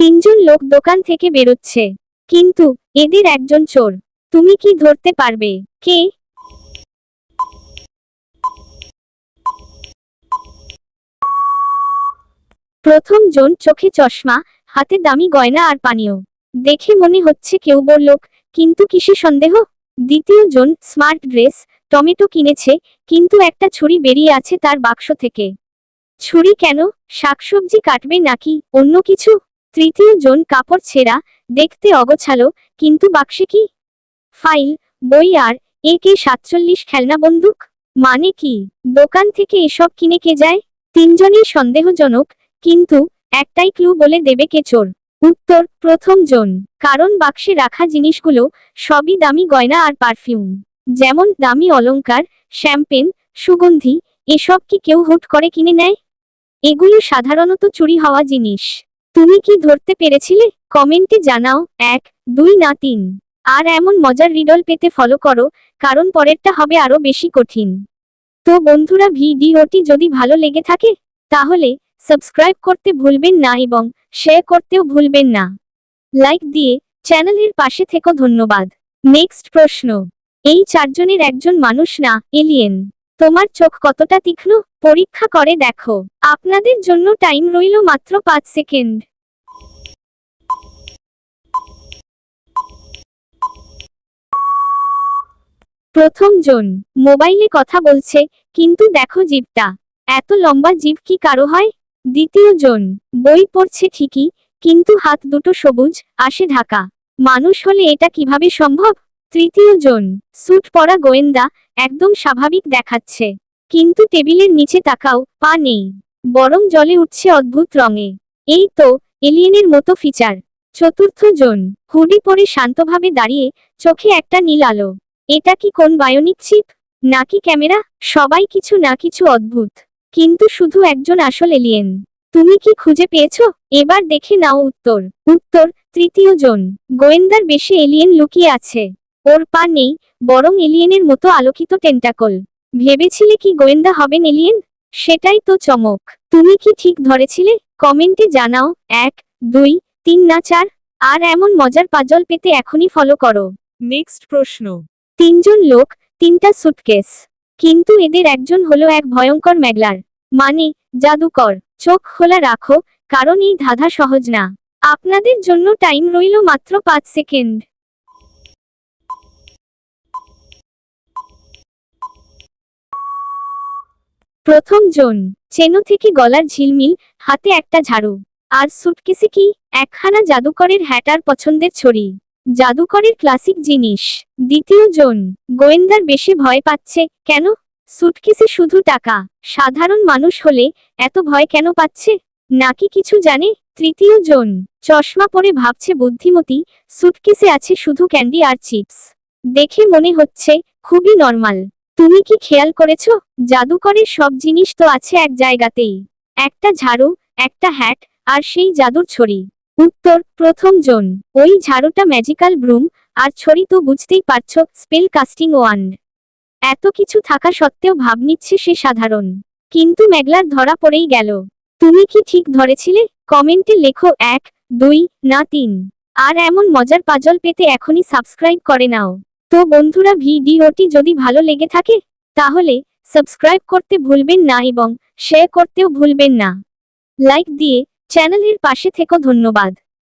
তিনজন লোক দোকান থেকে বেরোচ্ছে। কিন্তু, এদের একজন চোর। তুমি কি ধরতে পারবে? কে? প্রথম জন চোখে চশমা, হাতে দামি গয়না আর পানীয়। দেখে মনে হচ্ছে কেউ বললোক কিন্তু কিসে সন্দেহ? দ্বিতীয় জন স্মার্ট ড্রেস, টমেটো কিনেছে, কিন্তু একটা ছুরি বেরিয়ে আছে তার বাক্স থেকে। ছুরি কেন? শাকসবজি কাটবে নাকি অন্য কিছু? তৃতীয় জন কাপড় ছেঁড়া, দেখতে অগোছালো, কিন্তু বাক্সে কি? ফাইল, বই আর এ কে সাতচল্লিশ খেলনা বন্দুক? মানে কি? দোকান থেকে এসব কিনে কে যায়? তিনজনই সন্দেহজনক, কিন্তু একটাই ক্লু বলে দেবে কে চোর? উত্তর, প্রথম জন। কারণ বাক্সে রাখা জিনিসগুলো সবই দামি গয়না আর পারফিউম। যেমন দামি অলংকার, শ্যাম্পেন, সুগন্ধি, এসব কি কেউ হুট করে কিনে নেয়? এগুলো সাধারণত চুরি হওয়া জিনিস। তুমি কি ধরতে পেরেছিলে? কমেন্টে জানাও, এক, দুই না তিন। আর এমন মজার রিডল পেতে ফলো করো, কারণ পরেরটা হবে আরও বেশি কঠিন। তো বন্ধুরা, ভিডিওটি যদি ভালো লেগে থাকে, তাহলে সাবস্ক্রাইব করতে ভুলবেন না এবং শেয়ার করতেও ভুলবেন না। লাইক দিয়ে চ্যানেলের পাশে থেকো, ধন্যবাদ। নেক্সট প্রশ্ন, এই চারজনের একজন মানুষ না এলিয়েন তোমার চোখ কতটা তীক্ষ্ণ? পরীক্ষা করে দেখো। আপনাদের জন্য টাইম রইল মাত্র পাঁচ সেকেন্ড। প্রথম জন। মোবাইলে কথা বলছে, কিন্তু দেখো জিভটা। এত লম্বা জিভ কি কারও হয়? দ্বিতীয় জন। বই পড়ছে ঠিকই, কিন্তু হাত দুটো সবুজ, আসে ঢাকা। মানুষ হলে এটা কীভাবে সম্ভব? তৃতীয় জন। স্যুট পরা গোয়েন্দা একদম স্বাভাবিক দেখাচ্ছে। কিন্তু টেবিলের নিচে তাকাও, পা নেই। বরং জলে উঠছে অদ্ভুত রঙে। এই তো, এলিয়েনের মতো ফিচার। চতুর্থ জন। হুডি পরে শান্তভাবে দাঁড়িয়ে চোখে একটা নীল আলো। এটা কি কোন বায়োনিক চিপ? নাকি ক্যামেরা? সবাই কিছু না কিছু অদ্ভুত। কিন্তু শুধু একজন আসল এলিয়েন। তুমি কি খুঁজে পেয়েছ? এবার দেখে নাও উত্তর। উত্তর, তৃতীয় জন। গোয়েন্দার বেশি এলিয়েন লুকিয়ে আছে। ওর পা নেই বরং এলিয়েনের মতো আলোকিত টেন্টাকল। ভেবেছিলে কি গোয়েন্দা হবেন এলিয়েন? সেটাই তো চমক। তুমি কি ঠিক ধরেছিলে? কমেন্টে জানাও এক দুই তিন না চার। আর এমন মজার পাজল পেতে এখনই ফলো করো। নেক্সট প্রশ্ন। তিনজন লোক তিনটা সুটকেস কিন্তু এদের একজন হলো এক ভয়ঙ্কর ম্যাগলার। মানে জাদুকর। চোখ খোলা রাখো কারণ এই ধাঁধা সহজ না। আপনাদের জন্য টাইম রইল মাত্র পাঁচ সেকেন্ড। প্রথম জন। চেনো থেকে গলার ঝিলমিল, হাতে একটা ঝাড়ু। আর সুটকেসে কি? একখানা জাদুকরের হ্যাটার পছন্দের ছড়ি। জাদুকরের ক্লাসিক জিনিস। দ্বিতীয় জন। গোয়েন্দার বেশি ভয় পাচ্ছে কেন? সুটকেসে শুধু টাকা। সাধারণ মানুষ হলে এত ভয় কেন পাচ্ছে? নাকি কিছু জানে? তৃতীয় জন। চশমা পরে ভাবছে বুদ্ধিমতী, সুটকেসে আছে শুধু ক্যান্ডি আর চিপস। দেখে মনে হচ্ছে খুবই নর্মাল। তুমি কি খেয়াল করেছ? জাদুকরের সব জিনিস তো আছে এক জায়গাতেই। একটা ঝাড়ু, একটা হ্যাট আর সেই জাদুর ছড়ি। উত্তর, প্রথম জন। ওই ঝাড়ুটা ম্যাজিক্যাল ব্রুম আর ছড়ি তো বুঝতেই পারছ স্পেল কাস্টিং ওয়ান এত কিছু থাকা সত্ত্বেও ভাব নিচ্ছে সে সাধারণ। কিন্তু মেঘলার ধরা পড়েই গেল। তুমি কি ঠিক ধরেছিলে? কমেন্টে লেখো এক, দুই, না তিন। আর এমন মজার পাজল পেতে এখনই সাবস্ক্রাইব করে নাও। তো বন্ধুরা ভিডিওটি যদি ভালো লেগে থাকে, তাহলে সাবস্ক্রাইব করতে ভুলবেন না এবং শেয়ার করতেও ভুলবেন না। লাইক দিয়ে চ্যানেলের পাশে থেকো, ধন্যবাদ।